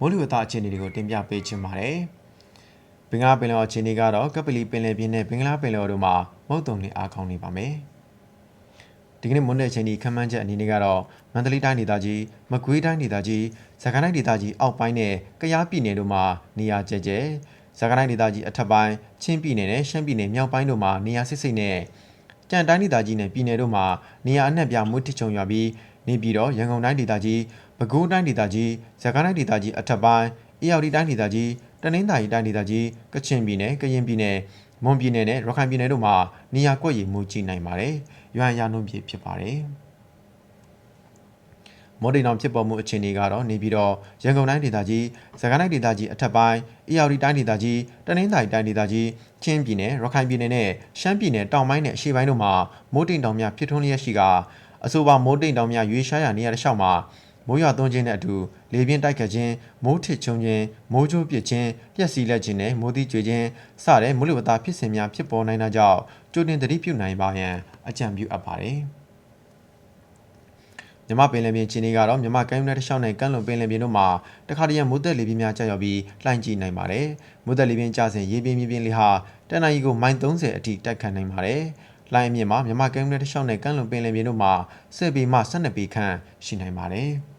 မိုးလေဝသအခြေအနေတွေကိုတင်ပြပေးချင်ပါတယ်။ဘင်္ဂလားပင်လယ်အော်အခြေအနေကတော့ကပလီပင်လယ်ပြင်နဲ့ဘင်္ဂလားပင်လယ်အော်တို့မှာမုတ်တုံတွေအားကောင်းနေပါမယ်။ဒီကနေ့မွန်းတဲ့အချိန်ဒီခန့်မှန်းချက်အနေနဲ့ကတော့မန္တလေးတိုင်းဒေသကြီးမကွေးတိုင်းဒေသကြီးစကိုင်းတိုင်းဒေသကြီးအောက်ပိုင်းနဲ့ကယားပြည်နယ်တို့မှာနေရာကျကျစကိုင်းတိုင်းဒေသကြီးအထက်ပိုင်းချင်းပြည်နယ်နဲ့ရှမ်းပြည်နယ်မြောက်ပိုင်းတို့မှာနေရာစစ်စစ်နဲ့ကြံတိုင်းဒေသကြီးနဲ့ပြည်နယ်တို့မှာနေရာအနှံ့ပြမွေးထချုံရွာပြီးနေပြည်တော်ရန်ကုန်တိုင်းဒေသကြီး ပဲခူးတိုင်းဒေသကြီးစကိုင်းတိုင်းဒေသကြီးအထက်ပိုင်းအေရဝတီတိုင်းဒေသကြီးတနင်္သာရီတိုင်းဒေသကြီးကချင်ပြည်နယ်ကရင်ပြည်နယ်မွန်ပြည်နယ်နဲ့ရခိုင်ပြည်နယ်တို့မှာနေရာကွက်ရည်မူကြည့်နိုင်ပါတယ်။ရွာရနှုန်းပြည့်ဖြစ်ပါတယ်။မော်ဒီနောင်ဖြစ်ပေါ်မှုအခြေအနေကတော့နေပြီးတော့ရန်ကုန်တိုင်းဒေသကြီးစကိုင်းတိုင်းဒေသကြီးအထက်ပိုင်းအေရဝတီတိုင်းဒေသကြီးတနင်္သာရီတိုင်းဒေသကြီးချင်းပြည်နယ်ရခိုင်ပြည်နယ်နဲ့ရှမ်းပြည်နယ်တောင်ပိုင်းနဲ့အရှေ့ပိုင်းတို့မှာမိုးတိမ်တောင်များဖြစ်ထွန်းလျက်ရှိကအဆိုပါမိုးတိမ်တောင်များရွေးရှားရာနေရာတစ်လျှောက်မှာ မိုးရွာသွန်းခြင်းနဲ့အတူလေပြင်းတိုက်ခတ်ခြင်းမိုးထစ်ချုံခြင်းမိုးကြိုးပစ်ခြင်းပြက်စီလက်ခြင်းနဲ့မိုးသီးကြွေခြင်းစတဲ့မိုးလေဝသဖြစ်စဉ်များဖြစ်ပေါ်နိုင်တာကြောင့်ကြိုတင်သတိပြုနိုင်ပါရန်အကြံပြုအပ်ပါတယ်။မြမပင်လယ်ပြင်ခြေနေကတော့မြမကမ်းရိုးတန်းတစ်လျှောက်နဲ့ကမ်းလွန်ပင်လယ်ပြင်တို့မှာတခါတရံမိုးသက်လေပြင်းများကျရောက်ပြီးလှိုင်းကြီးနိုင်ပါတယ်။မိုးသက်လေပြင်းကျစဉ်ရေပြင်းမြေပြင်းလေဟာတနအီကိုမိုင်30အထိတိုက်ခတ်နိုင်ပါတယ်။လှိုင်းအမြင့်မှာမြမကမ်းရိုးတန်းတစ်လျှောက်နဲ့ကမ်းလွန်ပင်လယ်ပြင်တို့မှာ10ပေမှ12ပေခန့်ရှိနိုင်ပါတယ်။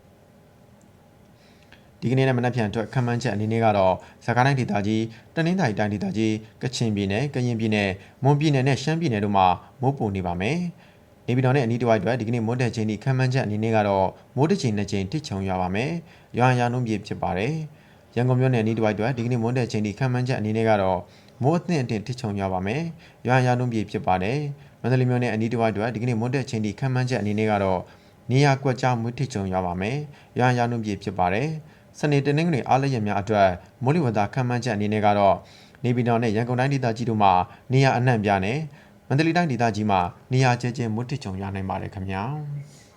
ဒီကနေ့နဲ့မနက်ဖြန်အတွက်ခံမှန်းချက်အနေနဲ့ကတော့ဇကာတိုင်းဒေသကြီးတနင်္သာရီတိုင်းဒေသကြီးကချင်ပြည်နယ်ကရင်ပြည်နယ်မွန်ပြည်နယ်နဲ့ရှမ်းပြည်နယ်တို့မှာမိုးပုံနေပါမယ်။နေပြည်တော်နဲ့အနီးတစ်ဝိုက်အတွက်ဒီကနေ့မိုးတက်ချိန်ဒီခံမှန်းချက်အနေနဲ့ကတော့မိုးတစ်ချိန်နှစ်ချိန်တစ်ချုံရွာပါမယ်။ရွာရာနှုန်းပြည့်ဖြစ်ပါတယ်။ရန်ကုန်မြို့နယ်အနီးတစ်ဝိုက်အတွက်ဒီကနေ့မိုးတက်ချိန်ဒီခံမှန်းချက်အနေနဲ့ကတော့မိုးအသင့်အတင်တစ်ချုံရွာပါမယ်။ရွာရာနှုန်းပြည့်ဖြစ်ပါတယ်။မန္တလေးမြို့နယ်အနီးတစ်ဝိုက်အတွက်ဒီကနေ့မိုးတက်ချိန်ဒီခံမှန်းချက်အနေနဲ့ကတော့နေရာကွက်ကြားမွေးတစ်ချုံရွာပါမယ်။ရွာရာနှုန်းပြည့်ဖြစ်ပါတယ်။ စနေတနင်္ဂနွေအားလပ်ရက်များအတွက်မိုးလေဝသခန့်မှန်းချက်အနေနဲ့ကတော့နေပြည်တော်နဲ့ရန်ကုန်တိုင်းဒေသကြီးတို့မှာနေရာအနှံ့ပြားနဲ့မန္တလေးတိုင်းဒေသကြီးမှာနေရာကျဲကျဲမိုးထစ်ချုံရနိုင်ပါတယ်ခင်ဗျာ။